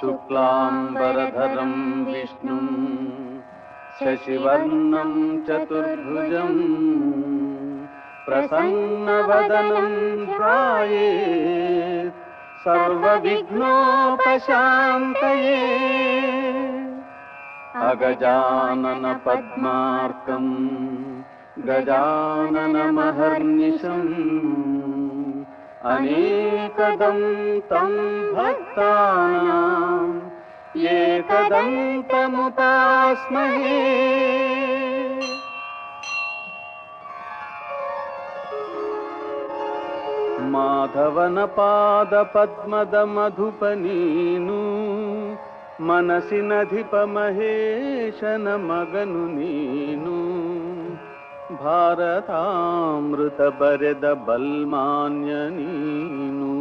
शुक्लाम्बरधरं विष्णुं शशिवर्णं चतुर्भुजम् प्रसन्नवदनं ध्यायेत् सर्वविघ्नोपशान्तये अगजाननपद्मार्कम् गजाननमहर्निशम् अनेकदन्तं भक्तानाम् एकदन्तमुपास्महे। మాధవనపాదపద్మదమధుపనీను మనసినధిప మహేశన మగను నీను भारतामृतबरदबल्मान्यनीनु बल्मान्यनीनु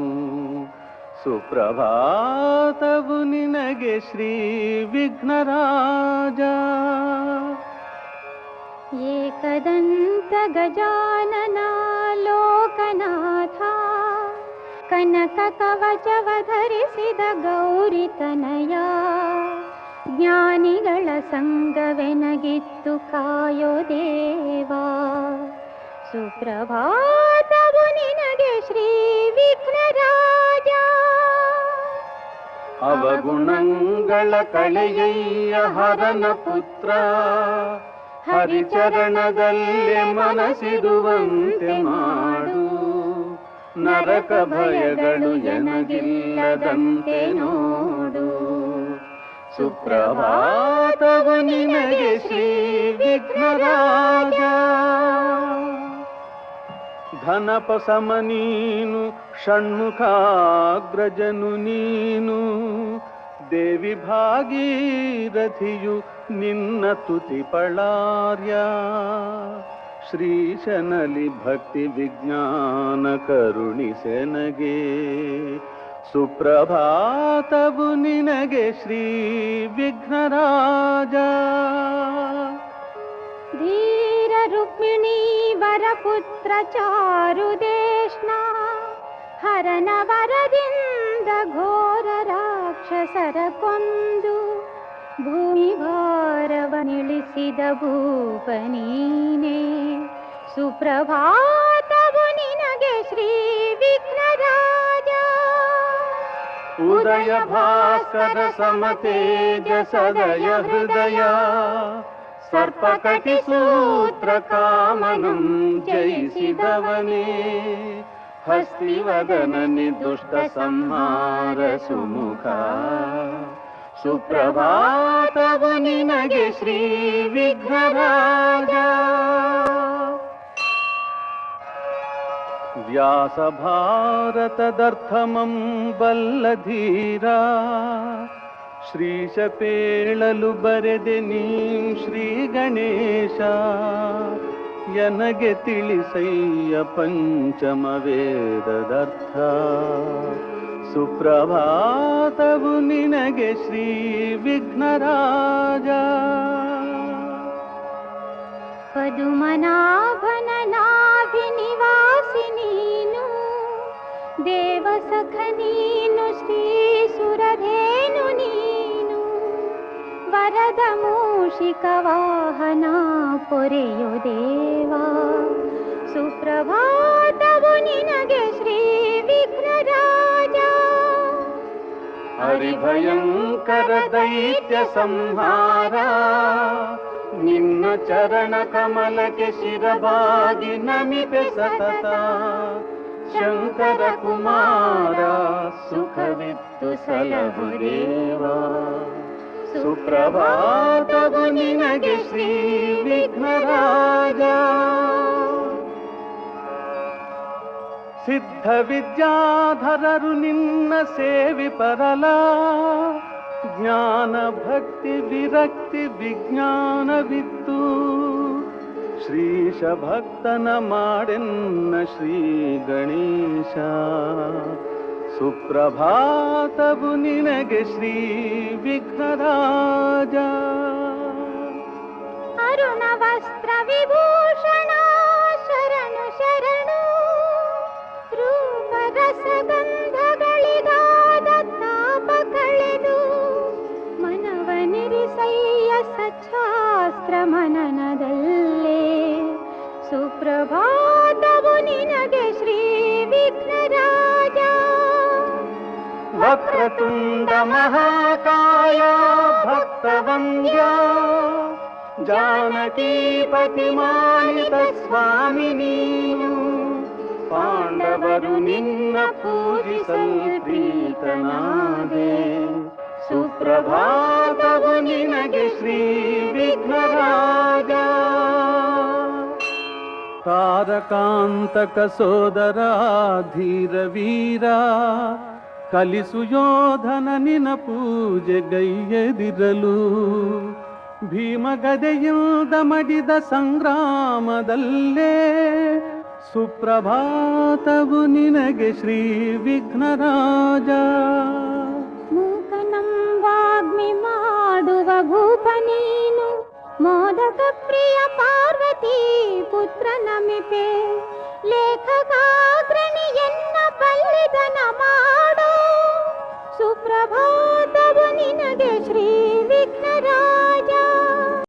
सुप्रभातमुनिनगे श्रीविघ्नराज। एकदन्त गजानना लोकनाथा कनककवचवधरिसिद गौरितनया ಜ್ಞಾನಿಗಳ ಸಂಗವೆನಗಿತ್ತು ಕಾಯೋ ದೇವಾ. ಸುಪ್ರಭಾತವು ನಿನಗೆ ಶ್ರೀ ವಿಘ್ನರಾಜ. ಅವಗುಣಗಳ ಕಳೆಯಯ್ಯ ಹರನ ಪುತ್ರ. ಹರಿಚರಣದಲ್ಲಿ ಮನಸಿರುವಂತೆ ಮಾಡು. ನರಕ ಭಯಗಳು ಎನಗಿಲ್ಲದಂತೆ ನೋಡು. ಸುಪ್ರಭಾತವು ನಿನಗೆ ಶ್ರೀ ವಿಘ್ನರಾಜ. ಘನಪ ಸಮ ನೀನು, ಷಣ್ಮುಖಾಗ್ರಜನು ನೀನು. ದೇವಿ ಭಾಗೀರಥಿಯು ನಿನ್ನ ತುತಿ ಪಳಾರ್ಯ. ಶ್ರೀಶನಲಿ ಭಕ್ತಿ ವಿಜ್ಞಾನ ಕರುಣಿಸೆನಗೆ. ಸುಪ್ರಭಾತವು ನಿನಗೆ ಶ್ರೀ ವಿಘ್ನರಾಜ. ಧೀರ ರುಕ್ಮಿಣಿ ವರಪುತ್ರ ಚಾರುದೇಶ್ನ, ಹರನ ವರದಿಂದ ಘೋರ ರಾಕ್ಷಸರ ಕೊಂದು, ಭೂಮಿ ಭಾರವನಿಳಿಸಿದ ಭೂಪನೀನೇ ಸುಪ್ರಭಾತವು उदय भास्कर समतेज सदय हृदय सर्पकटिसूत्रकामनं जयिषिदवने हस्तिवदननिदुष्टसंहार सुमुखा सुप्रभातवनि नगे श्रीविघ्नराजा ಸುಮುಖ ಸುಪ್ರಭಾತವು ನಿನಗೆ ಶ್ರೀ ವಿಘ್ನರಾಜ ವ್ಯಾಸ ಭಾರತದರ್ಥಮಂ ಬಲ್ಲಧೀರ ಶ್ರೀಶ ಪೇಳಲು ಬರೆದೆ ನೀಂ ಶ್ರೀ ಗಣೇಶ. ಯನಗೆ ತಿಳಿಸಯ್ಯ ಪಂಚಮ ವೇದದರ್ಥ ಸುಪ್ರಭಾತವು ನಿನಗೆ ಶ್ರೀ ವಿಘ್ನರಾಜ. ಪದುಮನಾಭನ ದೇವಸಖ ನೀನು ಶ್ರೀ ಸುರಧೇನು ನೀನು. ವರದ ಮೂಷಿಕ ವಾಹನ ಪೊರೆಯು ದೇವಾ. ಸುಪ್ರಭಾತವು ನಿನಗೆ ಶ್ರೀ ವಿಘ್ನರಾಜ ಹರಿಭಯಂಕರ ದೈತ್ಯ ಸಂಹಾರ. ನಿನ್ನ ಚರಣ ಕಮಲಕ್ಕೆ ಶಿರಬಾಗಿ ನಮಿಪೆ ಸತತ. శంకర కుమార సుఖవిత్తు సలహుదేవా సుప్రభాతవు నినಗೆ శ్రీ విఘ్నరాజ. సిద్ధ విద్యాధరరు నిన్న సేవి పరలా. జ్ఞాన భక్తి విరక్తి విజ్ఞాన విత్తు ಶ್ರೀಷಭಕ್ತನ ಮಾಡೆನ್ನ ಶ್ರೀ ಗಣೇಶ. ಸುಪ್ರಭಾತವು ನಿನಗೆ ಶ್ರೀ ವಿಘ್ನರಾಜ. ಅರುಣ ವಸ್ತ್ರ ವಿಭೂಷಣ, ಶರಣು ಶರಣು. ರೂಪ ರಸಗಂಧಗಳಿದಾದ ತಾಪ ಕಳೆದು ಮನವನಿರಿಸಯ್ಯ ಸಚ್ಚಾಸ್ತ್ರ ಮನನದಲ್ಲೇ. सुप्रभातमुनिनग श्रीविध्वराया वक्रतुण्डमहाकाया भक्तवन्द्या जानति पतिमास्वामिनी पाण्डवरुनिन्न पूजि सीतनादे सुप्रभातमुनिनः श्रीविध्वराज ತಾರಕಾಂತಕ ಸೋದರ ಧೀರ ವೀರ ಕಲಿಸು ಯೋಧನ ನಿನ ಪೂಜೆ ಗೈಯದಿರಲು. ಭೀಮಗದೆಯಿಂದ ಮಡಿದ ಸಂಗ್ರಾಮದಲ್ಲೇ ಸುಪ್ರಭಾತವು ನಿನಗೆ ಶ್ರೀ ವಿಘ್ನರಾಜ. ಮೂಕನಂ ವಾಗ್ಮಿ ಮಾಡುವ ಭೂಪ ನೀನು, ಮೋದಕ ಪ್ರಿಯ ಪಾರ್ವತಿ. ಪುತ್ರ ನಮಿಪೆ ಲೇಖಕಾಗ್ರಣಿ ಎನ್ನ ಬಲ್ಲಿದನ ಮಾಡು ಸುಪ್ರಭಾ